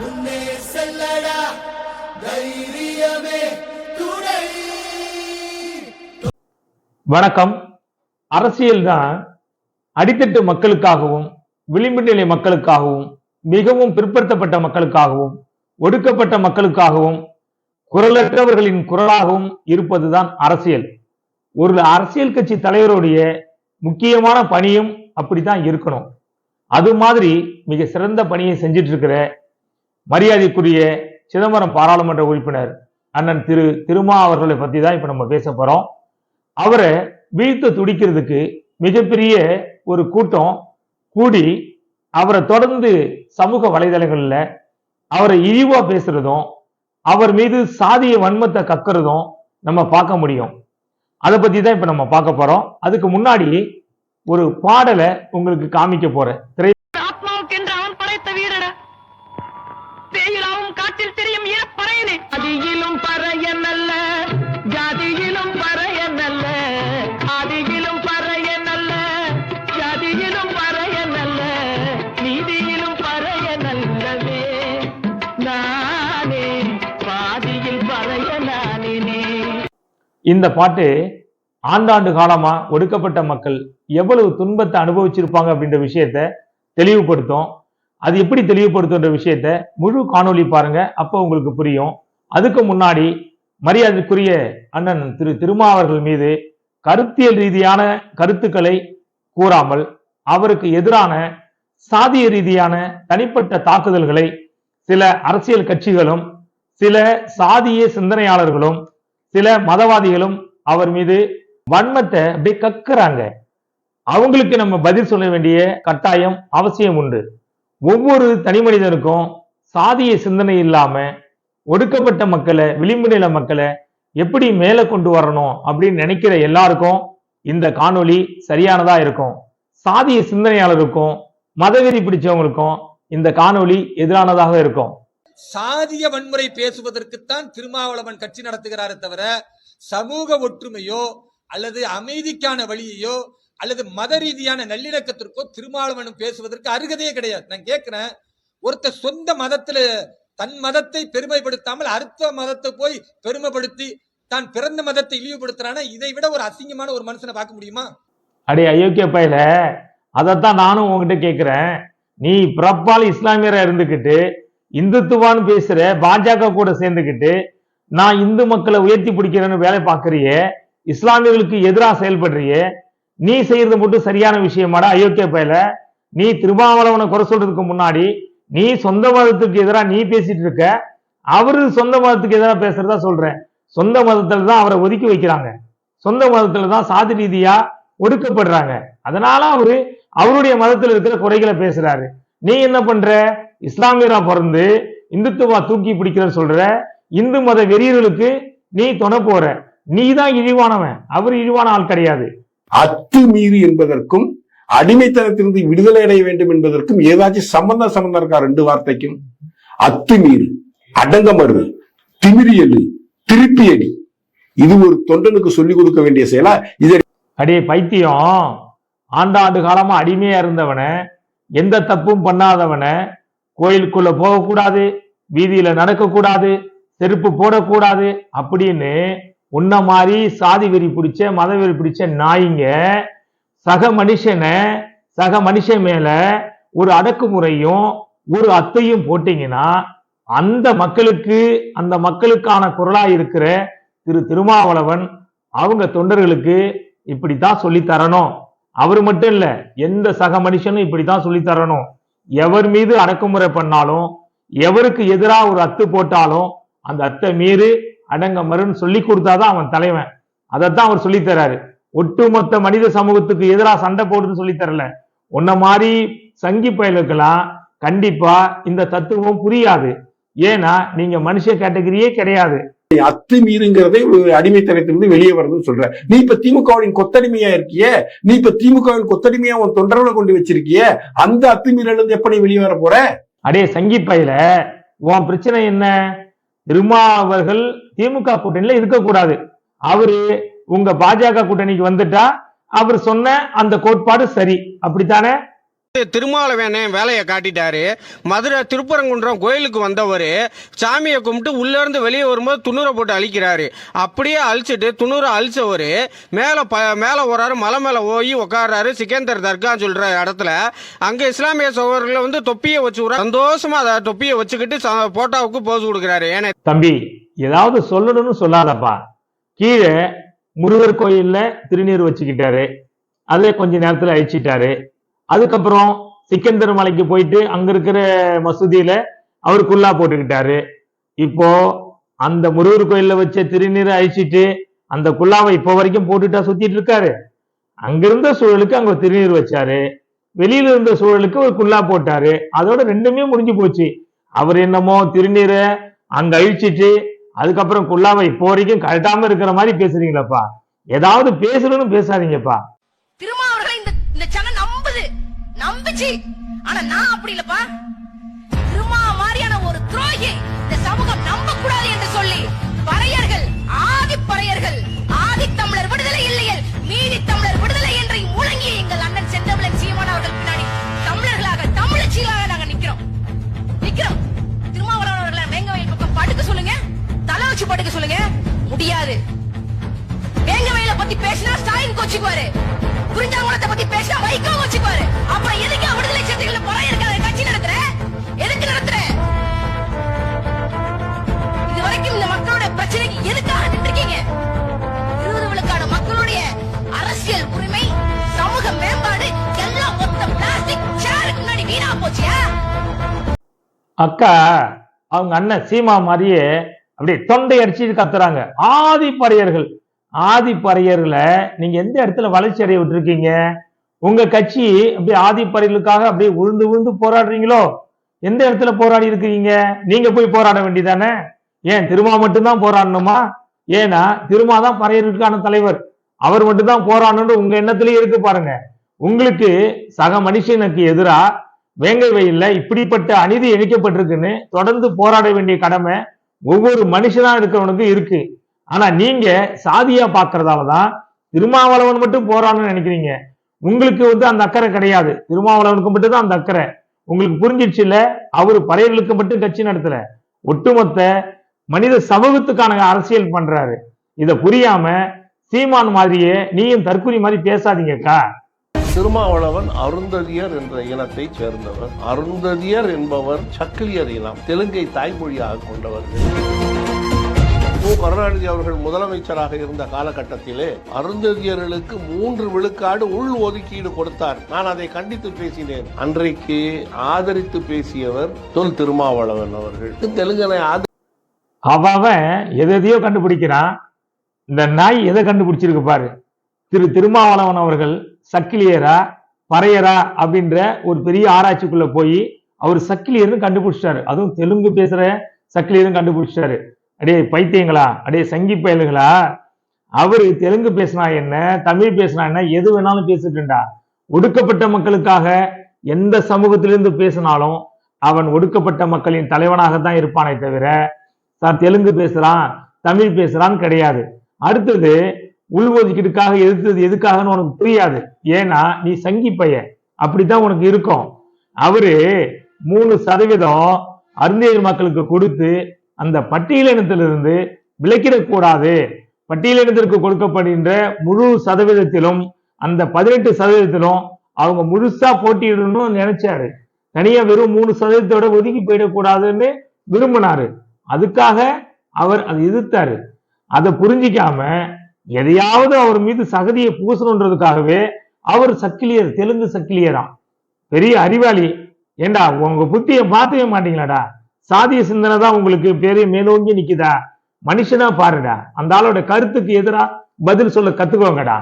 முன்னே செல்லடா தைரியமே துணை. வணக்கம். அரசியல் தான் அடித்தட்டு மக்களுக்காகவும் விளிம்பு நிலை மக்களுக்காகவும் மிகவும் பிற்படுத்தப்பட்ட மக்களுக்காகவும் ஒடுக்கப்பட்ட மக்களுக்காகவும் குரலற்றவர்களின் குரலாகவும் இருப்பதுதான் அரசியல். ஒரு அரசியல் கட்சி தலைவருடைய முக்கியமான பணியும் அப்படித்தான் இருக்கணும். அது மாதிரி மிக சிறந்த பணியை செஞ்சிட்டு இருக்கிற மரியாதைக்குரிய சிதம்பரம் பாராளுமன்ற உறுப்பினர் அண்ணன் திரு திருமா அவர்களை பத்தி தான் இப்ப நம்ம பேச போறோம். அவரை வீழ்த்த துடிக்கிறதுக்கு மிகப்பெரிய ஒரு கூட்டம் கூடி அவரை தொடர்ந்து சமூக வலைதளங்கள்ல அவரை இழிவா பேசுறதும் அவர் மீது சாதிய வன்மத்தை கக்குறதும் நம்ம பார்க்க முடியும். அதை பத்தி தான் இப்ப நம்ம பார்க்க போறோம். அதுக்கு முன்னாடி ஒரு பாடலை உங்களுக்கு காமிக்க போறேன். திரை ஆத்மாவுக்கு என்று அவன் படைத்த வீரடா தேயிலாவும் காற்றில் தெரியும் ஈரப்பறையனே அதியிலும் பறையன் அல்ல ஜாதியிலும் பறையன் அல்ல ஆதியிலும் பறையன் அல்ல ஜாதியிலும் பறையன் அல்ல நீதியிலும் பறையன் அல்லவே நானே பாதியில் பறையனானே இந்த பாட்டு ஆண்டாண்டு காலமா ஒடுக்கப்பட்ட மக்கள் எவ்வளவு துன்பத்தை அனுபவிச்சிருப்பாங்க அப்படின்ற விஷயத்த தெளிவுபடுத்தும். அது எப்படி தெளிவுபடுத்துன்ற விஷயத்த முழு காணொளி பாருங்க. அப்போ உங்களுக்கு புரியும். அதுக்கு முன்னாடி மரியாதைக்குரிய அண்ணன் திரு திருமாவர்கள் மீது கருத்தியல் ரீதியான கருத்துக்களை கூறாமல் அவருக்கு எதிரான சாதிய ரீதியான தனிப்பட்ட தாக்குதல்களை சில அரசியல் கட்சிகளும் சில சாதிய சிந்தனையாளர்களும் சில மதவாதிகளும் அவர் மீது வன்மத்தை அப்படியே கக்குறாங்க. அவங்களுக்கு நம்ம பதில் சொல்ல வேண்டிய கட்டாயம் அவசியம் உண்டு. ஒவ்வொரு தனி மனிதனுக்கும் சாதிய சிந்தனை இல்லாம ஒடுக்கப்பட்ட மக்களை விளிம்பு நில மக்களை எப்படி மேலே கொண்டு வரணும் அப்படின்னு நினைக்கிற எல்லாருக்கும் இந்த காணொளி சரியானதா இருக்கும். சாதிய சிந்தனையாளருக்கும் மதவெறி பிடிச்சவங்களுக்கும் இந்த காணொளி எதிரானதாக இருக்கும். சாதிய வன்முறை பேசுவதற்குத்தான் திருமாவளவன் கட்சி நடத்துகிறாரே தவிர சமூக ஒற்றுமையோ அல்லது அமைதிக்கான வழியையோ அல்லது மத ரீதியான நல்லிணக்கத்திற்கோ திருமாவளவனும் பேசுவதற்கு அருகதையே கிடையாது. நான் கேட்கிறேன் ஒருத்தர் சொந்த மதத்துல தன் மதத்தை பெருமைப்படுத்தாமல் அடுத்த மதத்தை போய் பெருமைப்படுத்தி தான் பிறந்த மதத்தை இழிவுபடுத்துறானா? இதை விட ஒரு அசிங்கமான ஒரு மனுஷனை பார்க்க முடியுமா? அடே அயோக்கிய பயில அதைத்தான் நானும் உங்ககிட்ட கேட்கிறேன். நீ பிறப்பால் இஸ்லாமியரா இருந்துக்கிட்டு இந்துத்துவான்னு பேசுற பாஜக கூட சேர்ந்துக்கிட்டு நான் இந்து மக்களை உயர்த்தி பிடிக்கிறேன்னு வேலை பார்க்கறியே இஸ்லாமியர்களுக்கு எதிராக செயல்படுறியே நீ செய்யறது மட்டும் சரியான விஷயமாடா அயோக்கிய பயில. நீ திருமாவளவனை குறை சொல்றதுக்கு முன்னாடி நீ சொந்த மதத்துக்கு எதிராக நீ பேசிட்டு இருக்க. அவரு சொந்த மதத்துக்கு எதிராக பேசுறதா சொல்றேன். சொந்த மதத்துல தான் அவரை ஒதுக்கி வைக்கிறாங்க. சொந்த மதத்துல தான் சாதி ரீதியா ஒடுக்கப்படுறாங்க. அதனால அவரு அவருடைய மதத்தில் இருக்கிற குறைகளை பேசுறாரு. நீ என்ன பண்ற? இஸ்லாமியரா பிறந்து இந்துத்துவா தூக்கி பிடிக்கிறன்னு சொல்ற. இந்து மத வெறியர்களுக்கு நீ துணை போற. நீ தான் இழிவானவன். அவர் இழிவான ஆள் கிடையாது. அத்துமீறி என்பதற்கும் அடிமைத்தனத்திலிருந்து விடுதலை அடைய வேண்டும் என்பதற்கும் ஏதாச்சும் சம்பந்தம் சம்பந்தம் இருக்கா ரெண்டு வார்த்தைக்கும்? அத்துமீறு அடங்கமறு திமிரியலு திருப்பியடி இது ஒரு தொண்டனுக்கு சொல்லிக் கொடுக்க வேண்டிய செயலா? இது அடியே பைத்தியம். ஆண்டாண்டு காலமா அடிமையா இருந்தவனை எந்த தப்பும் பண்ணாதவனை கோயிலுக்குள்ள போகக்கூடாது வீதியில நடக்கக்கூடாது செருப்பு போடக்கூடாது அப்படின்னு உன்ன மாதிரி சாதி வெறி பிடிச்ச மத வெறி பிடிச்ச நாய்ங்க சக மனுஷனை சக மனுஷன் மேல ஒரு அடக்குமுறையும் ஒரு அத்தையும் போட்டீங்கன்னா அந்த மக்களுக்கு அந்த மக்களுக்கான குரலா இருக்கிற திரு திருமாவளவன் அவங்க தொண்டர்களுக்கு இப்படித்தான் சொல்லி தரணும். அவர் மட்டும் இல்ல எந்த சக மனுஷனும் இப்படித்தான் சொல்லி தரணும். எவர் மீது அடக்குமுறை பண்ணாலும் எவருக்கு எதிராக ஒரு அத்து போட்டாலும் அந்த அத்தை மீறி அடங்க மறுன்னு சொல்லி கொடுத்தாதான் அவன் தலைவன். அதைத்தான் அவர் சொல்லி தராரு. ஒட்டுமொத்த மனித சமூகத்துக்கு எதிராக சண்டை போடுன்னு சொல்லி தரல. உன்ன மாதிரி சங்கி பயலுக்கெல்லாம் கண்டிப்பா இந்த தத்துவம் புரியாது. ஏன்னா நீங்க மனுஷ கேட்டகரியே கிடையாது. அத்துமீறுங்கிறதே ஒரு அடிமைத்தனத்திலிருந்து வெளியே வருதுன்னு சொல்ற. நீ இப்ப திமுகவின் கொத்தடிமையா இருக்கியே? நீ இப்ப திமுகவின் கொத்தடிமையா உன் தொண்டர்களை கொண்டு வச்சிருக்கியே? அந்த அத்துமீறல இருந்து எப்ப நீ வெளியே வர போற? அடே சங்கி பையில உன் பிரச்சனை என்ன? ரிமா அவர்கள் திமுக கூட்டணியில இருக்கக்கூடாது. அவரு உங்க பாஜக கூட்டணிக்கு வந்துட்டா அவர் சொன்ன அந்த கோட்பாடு சரி. அப்படித்தானே? திருமாவளவனே வேலையை காட்டிட்டாரு. மதுரை திருப்பரங்குன்றம் கோயிலுக்கு வந்தவர். சாமியை கும்பிட்டு உள்ள இருந்து வெளியே வரும்போது துணூரை போட்டு அழிக்கிறாரு. அப்படியே அழிச்சிட்டு துணூரை அழிச்சவர். மேலே ப மேலே ஓராரு மலை மேலே போய் உட்கார்றாரு சிக்கேந்தர் தர்கான்னு சொல்ற இடத்துல. அங்கே இஸ்லாமிய சகோதரர்களை வந்து தொப்பியை வச்சு விட சந்தோஷமா அதை தொப்பியை வச்சுக்கிட்டு ச- போட்டோவுக்கு போஸ் கொடுக்குறாரு. ஏன்னா தம்பி ஏதாவது சொல்லணும்னு சொல்லாதப்பா. கீழே முருகர் கோயில்ல திருநீர் வச்சுக்கிட்டாரு. அதே கொஞ்ச நேரத்தில் அழிச்சிட்டாரு. அதுக்கப்புறம் சிக்கந்தர் மலைக்கு போயிட்டு அங்க இருக்கிற மசூதியில அவர் குல்லா போட்டுக்கிட்டாரு. இப்போ அந்த முருகர் கோயில்ல வச்ச திருநீரை அழிச்சிட்டு அந்த குல்லாவை இப்போ வரைக்கும் போட்டுட்டா சுத்திட்டு இருக்காரு. அங்கிருந்த சூழலுக்கு அங்க ஒரு திருநீர் வச்சாரு. வெளியில இருந்த சூழலுக்கு ஒரு குல்லா போட்டாரு. அதோட ரெண்டுமே முடிஞ்சு போச்சு. அவர் என்னமோ திருநீரை அங்க அழிச்சிட்டு அதுக்கப்புறம் குல்லாவை இப்போ வரைக்கும் கழட்டாம இருக்கிற மாதிரி பேசுறீங்களப்பா? ஏதாவது பேசணும்னு பேசாதீங்கப்பா திருமாவர்களை இந்த இந்த சனம் நம்புது நம்பிச்சு ஆனா நான் அப்படி இல்லப்பா. திருமா மாதிரியான ஒரு துரோகி இந்த சமூகம் நம்ப கூடாது என்று சொல்லி பறையர்கள் அக்கா அவங்க அண்ணன் சீமா மாதிரியே அப்படியே தொண்டை அடிச்சு கத்துறாங்க. ஆதி பறையர்கள் நீங்க எந்த இடத்துல வளர்ச்சி அடைய விட்டுருக்கீங்க? உங்க கட்சி அப்படியே ஆதி அப்படியே உழுந்து உழுந்து போராடுறீங்களோ? எந்த இடத்துல போராடி இருக்கீங்க நீங்க போய் போராட வேண்டியதானே? ஏன் திருமா மட்டும்தான் போராடணுமா? ஏன்னா திருமா தான் பறையர்களுக்கான தலைவர். அவர் மட்டும்தான் போராடணும்னு உங்க எண்ணத்திலேயே இருக்கு பாருங்க. உங்களுக்கு சக மனுஷனுக்கு எதிராக வேங்கை வெயில்ல இப்படிப்பட்ட அநீதி இழைக்கப்பட்டிருக்குன்னு தொடர்ந்து போராட வேண்டிய கடமை ஒவ்வொரு மனுஷனா இருக்கிறவனுக்கு இருக்கு. ஆனா நீங்க சாதியா பாக்குறதாலதான் திருமாவளவன் மட்டும் போராடணும்னு நினைக்கிறீங்க. உங்களுக்கு வந்து அந்த அக்கறை கிடையாது. திருமாவளவனுக்கு மட்டும் தான் அந்த அக்கறை. உங்களுக்கு புரிஞ்சிடுச்சு இல்ல? அவரு பறையர்களுக்கு மட்டும் கட்சி நடத்தல. ஒட்டுமொத்த மனித சமூகத்துக்கான அரசியல் பண்றாரு. இத புரியாம சீமான் மாதிரியே நீயும் தற்கொலை மாதிரி பேசாதீங்கக்கா. திருமாவளவன் அருந்ததியர் என்ற இனத்தை சேர்ந்தவர். அருந்ததியர் என்பவர் சக்கிலியர் இனம் தெலுங்கை தாய்மொழியாக கொண்டவர்கள் மு. கருணாநிதி அவர்கள் முதலமைச்சராக இருந்த காலகட்டத்திலே அருந்ததியர்களுக்கு மூன்று விழுக்காடு உள் ஒதுக்கீடு கொடுத்தார். நான் அதை கண்டித்து பேசினேன். அன்றைக்கு ஆதரித்து பேசியவர் தொல் திருமாவளவன் அவர்கள். தெலுங்கனை அவன் எதையோ கண்டுபிடிக்கிறான். இந்த நாய் எதை கண்டுபிடிச்சிருக்கு பாரு. திரு திருமாவளவன் அவர்கள் சக்கிலியரா பறையரா அப்படின்ற ஒரு பெரிய ஆராய்ச்சிக்குள்ள போய் அவர் சக்கிலியர்னு கண்டுபிடிச்சிட்டாரு. அதுவும் தெலுங்கு பேசுற சக்கிலியர்னு கண்டுபிடிச்சிட்டாரு. அடே பைத்தியங்களா? அடே சங்கி பயலுங்களா அவரு தெலுங்கு பேசினா என்ன? தமிழ் பேசினா என்ன? எது வேணாலும் பேசிட்டுண்டா ஒடுக்கப்பட்ட மக்களுக்காக எந்த சமூகத்திலிருந்து பேசினாலும் அவன் ஒடுக்கப்பட்ட மக்களின் தலைவனாக தான் இருப்பானே தவிர சார் தெலுங்கு பேசுறான் தமிழ் பேசுறான்னு கிடையாது. அடுத்தது உள்ஒதுக்கீடுக்காக எதிர்த்தது எதுக்காகன்னு உனக்கு புரியாது. ஏன்னா நீ சங்கி பையன். அப்படித்தான் உனக்கு இருக்கும். அவரு மூணு சதவீதம் அருந்தேரி மக்களுக்கு கொடுத்து அந்த பட்டியலினத்திலிருந்து விலக்கிடக்கூடாது. பட்டியலினத்திற்கு கொடுக்கப்படுகின்ற முழு சதவீதத்திலும் அந்த பதினெட்டு சதவீதத்திலும் அவங்க முழுசா போட்டியிடணும்னு நினைச்சாரு. தனியா வெறும் மூணு சதவீதத்தோட ஒதுக்கி போயிடக்கூடாதுன்னு விரும்பினாரு. அதுக்காக அவர் அதை எதிர்த்தாரு. அதை புரிஞ்சிக்காம எதையாவது அவர் மீது சகதியை பூசணுன்றதுக்காகவே அவர் சக்கிலியர் தெலுங்கு சக்கிலியராம் பெரிய அறிவாளி. ஏண்டா உங்க புத்தியை மாத்தவே மாட்டீங்களாடா? சாதிய சிந்தனை தான் உங்களுக்கு பெரிய மேலோங்கி நிக்குதா? மனுஷனா பாருடா. அந்த ஆளோட கருத்துக்கு எதிரா பதில் சொல்ல கத்துக்கோங்கடா.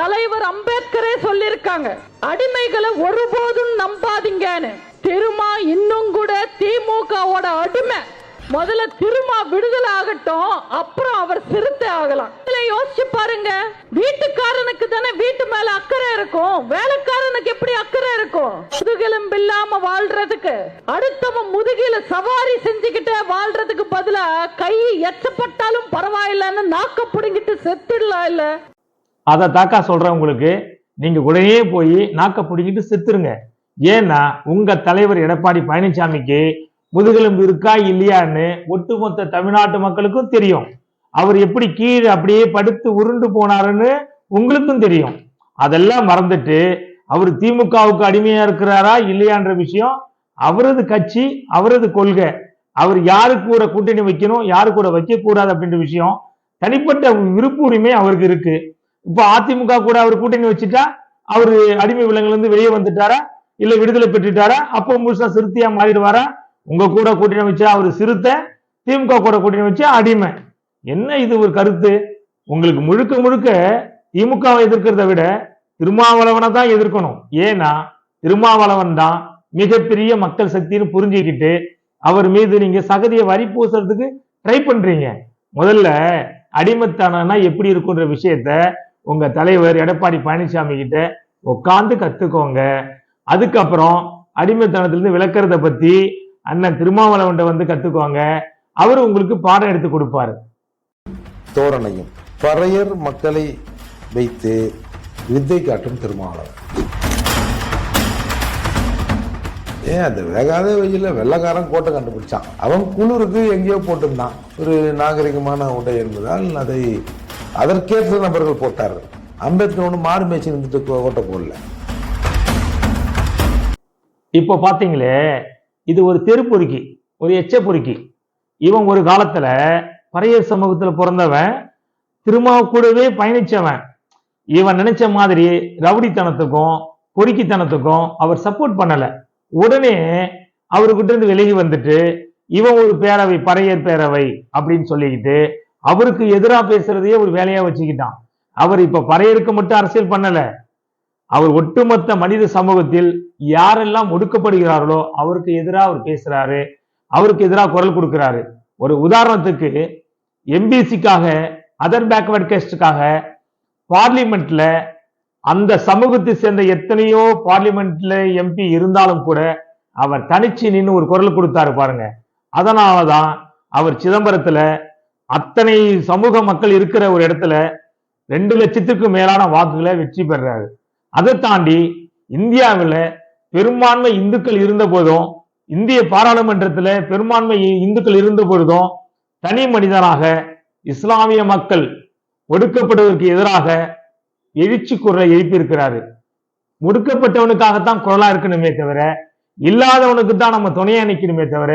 தலைவர் அம்பேத்கரே சொல்லிருக்காங்க அடிமைகளை ஒருபோதும் நம்பாதீங்கன்னு. திருமா இன்னும் கூட திமுகவோட அடிமை. முதல்ல திருமா விடுதலை ஆகட்டும் அப்புறம் அவர் சிறுத்தை ஆகலாம். இதுல யோசிச்சு பாருங்க. வீட்டுக்காரனுக்கு தானே வீட்டு மேல அக்கறை இருக்கும். வேலைக்காரனுக்கு எப்படி அக்கறை இருக்கும்? முதுகெலும்பு இல்லாம வாழ்றதுக்கு. அடுத்தவன் முதுகில சவாரி செஞ்சுக்கிட்டே வாழ்றதுக்கு பதிலா கை எச்சப்பட்டாலும் பரவாயில்லன்னு நாக்க புடுங்கிட்டு செத்துடலாம் இல்ல? அதை தாக்கா சொல்றேன் உங்களுக்கு. நீங்க உடனே போய் நாக்க பிடிக்கிட்டு செத்துருங்க. ஏன்னா உங்க தலைவர் எடப்பாடி பழனிசாமிக்கு முதுகெலும்பு இருக்கா இல்லையான்னு ஒட்டுமொத்த தமிழ்நாட்டு மக்களுக்கும் தெரியும். அவர் எப்படி கீழே அப்படியே படுத்து உருண்டு போனாருன்னு உங்களுக்கும் தெரியும். அதெல்லாம் மறந்துட்டு அவர் திமுகவுக்கு அடிமையா இருக்கிறாரா இல்லையான்ற விஷயம் அவரது கட்சி அவரது கொள்கை. அவர் யாரு கூட கூட்டணி வைக்கணும் யாரு கூட வைக்கக்கூடாது அப்படின்ற விஷயம் தனிப்பட்ட விருப்ப உரிமை அவருக்கு இருக்கு. இப்போ அதிமுக கூட அவர் கூட்டணி வச்சுட்டா அவர் அடிமை விலங்குல இருந்து வெளியே வந்துட்டாரா? இல்ல விடுதலை பெற்றுட்டாரா? அப்போ முழுசா சிறுத்தையா மாறிடுவாரா? உங்க கூட கூட்டணி வச்சு அவர் சிறுத்தை. திமுக கூட கூட்டணி வச்சு அடிமை. என்ன இது ஒரு கருத்து? உங்களுக்கு முழுக்க முழுக்க திமுகவை எதிர்க்கிறத விட திருமாவளவனை தான் எதிர்க்கணும். ஏன்னா திருமாவளவன் தான் மிகப்பெரிய மக்கள் சக்தின்னு புரிஞ்சுக்கிட்டு அவர் மீது நீங்க சகதியை வரி பூசுறதுக்கு ட்ரை பண்றீங்க. முதல்ல அடிமைத்தனம்னா எப்படி இருக்குன்ற விஷயத்த உங்க தலைவர் எடப்பாடி பழனிசாமி கிட்ட உட்காந்து கத்துக்கோங்க. அதுக்கப்புறம் அடிமைத்தனத்திலிருந்து விளக்குறத பத்தி அண்ணன் திருமாவளவன்ட்ட வந்து கத்துக்கோங்க அவர் உங்களுக்கு பாடம் எடுத்து கொடுப்பாரு. தோரணையும் பறையர் மக்களை வைத்து வித்தை காட்டும் திருமாவளவன். ஏன் அந்த வேகாத வெயில வெள்ளக்காரன் கோட்டை கண்டுபிடிச்சான். அவன் குளிருக்கு எங்கேயோ போட்டிருந்தான். ஒரு நாகரிகமான உடை என்பதால் அதை அதற்கேற்ற நபர்கள் போட்டார்கள். அம்பேத்கர் ஒன்று மாறு மேய்ச்சி இருந்துட்டு கோட்டை போடல. இப்போ பாத்தீங்களே இது ஒரு தெருப்பொறுக்கி ஒரு எச்ச பொறுக்கி. இவன் ஒரு காலத்துல பறையர் சமூகத்துல பிறந்தவன் திருமா கூடவே பயணிச்சவன். இவன் நினைச்ச மாதிரி ரவுடித்தனத்துக்கும் பொறுக்கித்தனத்துக்கும் அவர் சப்போர்ட் பண்ணல. உடனே அவர்கிட்ட இருந்து விலகி வந்துட்டு இவன் ஒரு பேரவை பறையர் பேரவை அப்படின்னு சொல்லிக்கிட்டு அவருக்கு எதிராக பேசுறதையே ஒரு வேலையா வச்சுக்கிட்டான். அவர் இப்ப பறையருக்கு மட்டும் அரசியல் பண்ணல. அவர் ஒட்டுமொத்த மனித சமூகத்தில் யாரெல்லாம் ஒடுக்கப்படுகிறார்களோ அவருக்கு எதிராக அவர் பேசுறாரு அவருக்கு எதிராக குரல் கொடுக்கிறாரு. ஒரு உதாரணத்துக்கு எம்பிசிக்காக அதர் பேக்வர்ட் கேஸ்டுக்காக பார்லிமெண்ட்ல அந்த சமூகத்தை சேர்ந்த எத்தனையோ பார்லிமெண்ட்ல எம்பி இருந்தாலும் கூட அவர் தனிச்சு நின்று ஒரு குரல் கொடுத்தாரு பாருங்க. அதனாலதான் அவர் சிதம்பரத்துல அத்தனை சமூக மக்கள் இருக்கிற ஒரு இடத்துல ரெண்டு லட்சத்துக்கும் மேலான வாக்குகளை வெற்றி பெறாரு. அதை தாண்டி இந்தியாவில் பெரும்பான்மை இந்துக்கள் இருந்த போதும் இந்திய பாராளுமன்றத்தில் பெரும்பான்மை இந்துக்கள் இருந்த பொழுதும் தனி மனிதனாக இஸ்லாமிய மக்கள் ஒடுக்கப்படுவதற்கு எதிராக எழுச்சி குரலை எழுப்பியிருக்கிறாரு. ஒடுக்கப்பட்டவனுக்காகத்தான் குரலா இருக்கணுமே தவிர இல்லாதவனுக்கு தான் நம்ம துணையா நிற்கணுமே தவிர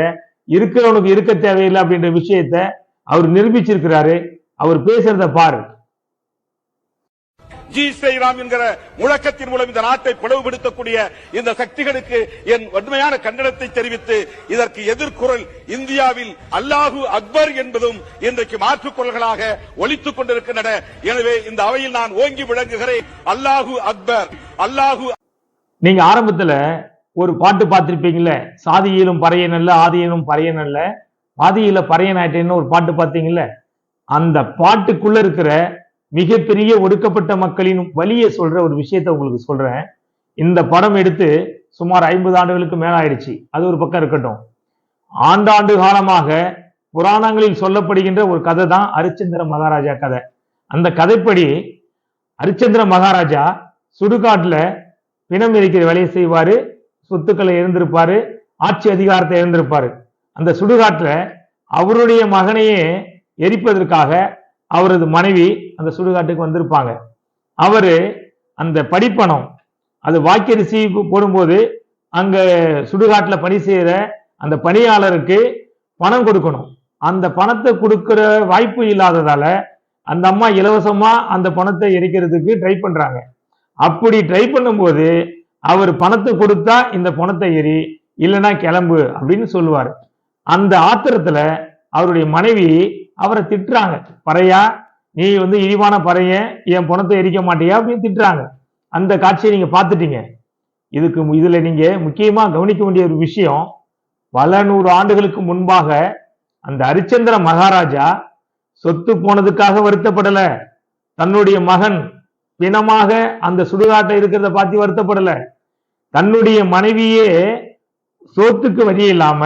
இருக்கிறவனுக்கு இருக்க தேவையில்லை அப்படின்ற விஷயத்த அவர் நிரூபிச்சிருக்கிறாரு. அவர் பேசுறத பாரு. ஜி ஸ்ரீராம் என்கிற முழக்கத்தின் மூலம் இந்த நாட்டை பிளவுபடுத்தக்கூடிய இந்த சக்திகளுக்கு என் வன்மையான கண்டனத்தை தெரிவித்து இதற்கு எதிர்குரல் இந்தியாவில் அல்லாஹு அக்பர் என்பதும் இன்றைக்கு மாற்றுக் குரல்களாக கொண்டிருக்கின்றன. எனவே இந்த அவையில் நான் ஓங்கி விளங்குகிறேன். அல்லாஹு அக்பர் அல்லாஹு நீங்க ஆரம்பத்துல ஒரு பாட்டு பார்த்திருப்பீங்கல்ல சாதியிலும் பறையன் அல்ல ஆதியிலும் பறையனல்ல ஆதியில பறையனாயிட்டேன்னு ஒரு பாட்டு பார்த்தீங்கல்ல அந்த பாட்டுக்குள்ள இருக்கிற மிகப்பெரிய ஒடுக்கப்பட்ட மக்களின் வழியை சொல்ற ஒரு விஷயத்தை உங்களுக்கு சொல்றேன். இந்த படம் எடுத்து சுமார் ஐம்பது ஆண்டுகளுக்கு மேல ஆயிடுச்சு. அது ஒரு பக்கம் இருக்கட்டும். ஆண்டாண்டு காலமாக புராணங்களில் சொல்லப்படுகின்ற ஒரு கதை தான் அரிச்சந்திர மகாராஜா கதை. அந்த கதைப்படி அரிச்சந்திர மகாராஜா சுடுகாட்டுல பிணம் இருக்கிற வேலையை செய்வாரு சொத்துக்களை இருந்திருப்பாரு ஆட்சி அதிகாரத்தை இருந்திருப்பாரு அந்த சுடுகாட்டுல அவருடைய மகனையே எரிப்பதற்காக அவரது மனைவி அந்த சுடுகாட்டுக்கு வந்திருப்பாங்க. அவரு அந்த படிப்பணம் அது வாக்கரிசி போடும்போது அங்க சுடுகாட்டில் பணி செய்யற அந்த பணியாளருக்கு பணம் கொடுக்கணும். அந்த பணத்தை கொடுக்கிற வாய்ப்பு இல்லாததால அந்த அம்மா இலவசமா அந்த பணத்தை எரிக்கிறதுக்கு ட்ரை பண்றாங்க. அப்படி ட்ரை பண்ணும்போது அவர் பணத்தை கொடுத்தா இந்த பணத்தை எரி இல்லைன்னா கிளம்பு அப்படின்னு சொல்லுவார். அந்த ஆத்திரத்துல அவருடைய மனைவி அவரை திட்டுறாங்க. பறையா நீ வந்து இழிவான பறைய என் பணத்தை எரிக்க மாட்டியா அப்படின்னு திட்டுறாங்க. அந்த காட்சியை நீங்க பார்த்துட்டீங்க. இதுக்கு இதுல நீங்க முக்கியமா கவனிக்க வேண்டிய ஒரு விஷயம் பல நூறு ஆண்டுகளுக்கு முன்பாக அந்த ஹரிச்சந்திர மகாராஜா சொத்து போனதுக்காக வருத்தப்படல. தன்னுடைய மகன் பிணமாக அந்த சுடுகாட்டை இருக்கிறத பார்த்து வருத்தப்படல. தன்னுடைய மனைவியே சோத்துக்கு வழி இல்லாம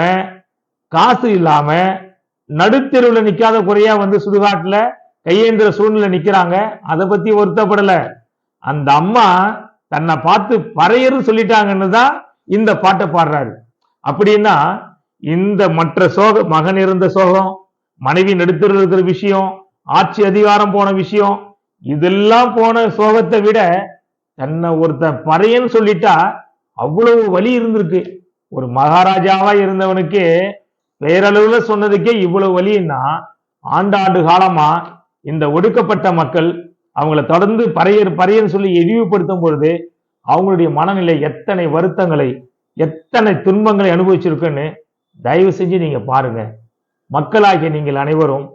காசு இல்லாம நடுத்தெருவில் நிற்காத குறையா வந்து சுடுகாட்டில் கையேந்திர சூழ்நிலை நிற்கிறாங்க அதை பற்றி வருத்தப்படல. அந்த அம்மா தன்னை பார்த்து பறையர்னு சொல்லிட்டாங்கன்னு தான் இந்த பாட்டை பாடுறாரு. அப்படின்னா இந்த மற்ற சோக மகன் இருந்த சோகம் மனைவி நடுத்தர் இருக்கிற விஷயம் ஆட்சி அதிகாரம் போன விஷயம் இதெல்லாம் போன சோகத்தை விட தன்னை ஒருத்தன் பறையன்னு சொல்லிட்டா அவ்வளவு வலி இருந்திருக்கு. ஒரு மகாராஜாவா இருந்தவனுக்கு பெயரளவுல சொன்னதுக்கே இவ்வளவு வலின்னா ஆண்டாண்டு காலமா இந்த ஒடுக்கப்பட்ட மக்கள் அவங்கள தொடர்ந்து பறையர் பறையன்னு சொல்லி இழிவுபடுத்தும் பொழுது அவங்களுடைய மனநிலை எத்தனை வருத்தங்களை எத்தனை துன்பங்களை அனுபவிச்சிருக்குன்னு தயவு செஞ்சு நீங்க பாருங்க. மக்களாகிய நீங்கள் அனைவரும்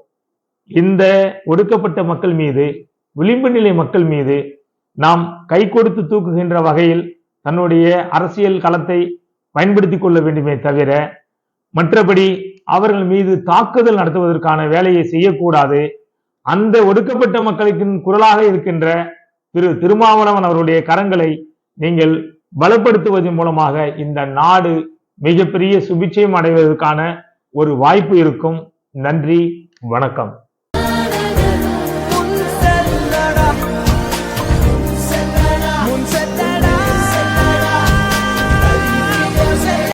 இந்த ஒடுக்கப்பட்ட மக்கள் மீது விளிம்பு நிலை மக்கள் மீது நாம் கை கொடுத்து தூக்குகின்ற வகையில் தன்னுடைய அரசியல் களத்தை பயன்படுத்தி கொள்ள வேண்டுமே தவிர மற்றபடி அவர்கள் மீது தாக்குதல் நடத்துவதற்கான வேலையை செய்யக்கூடாது. அந்த ஒடுக்கப்பட்ட மக்களுக்கு குரலாக இருக்கின்ற திரு திருமாவளவன் அவருடைய கரங்களை நீங்கள் பலப்படுத்துவதன் மூலமாக இந்த நாடு மிகப்பெரிய சுபிட்சயம் அடைவதற்கான ஒரு வாய்ப்பு இருக்கும். நன்றி வணக்கம்.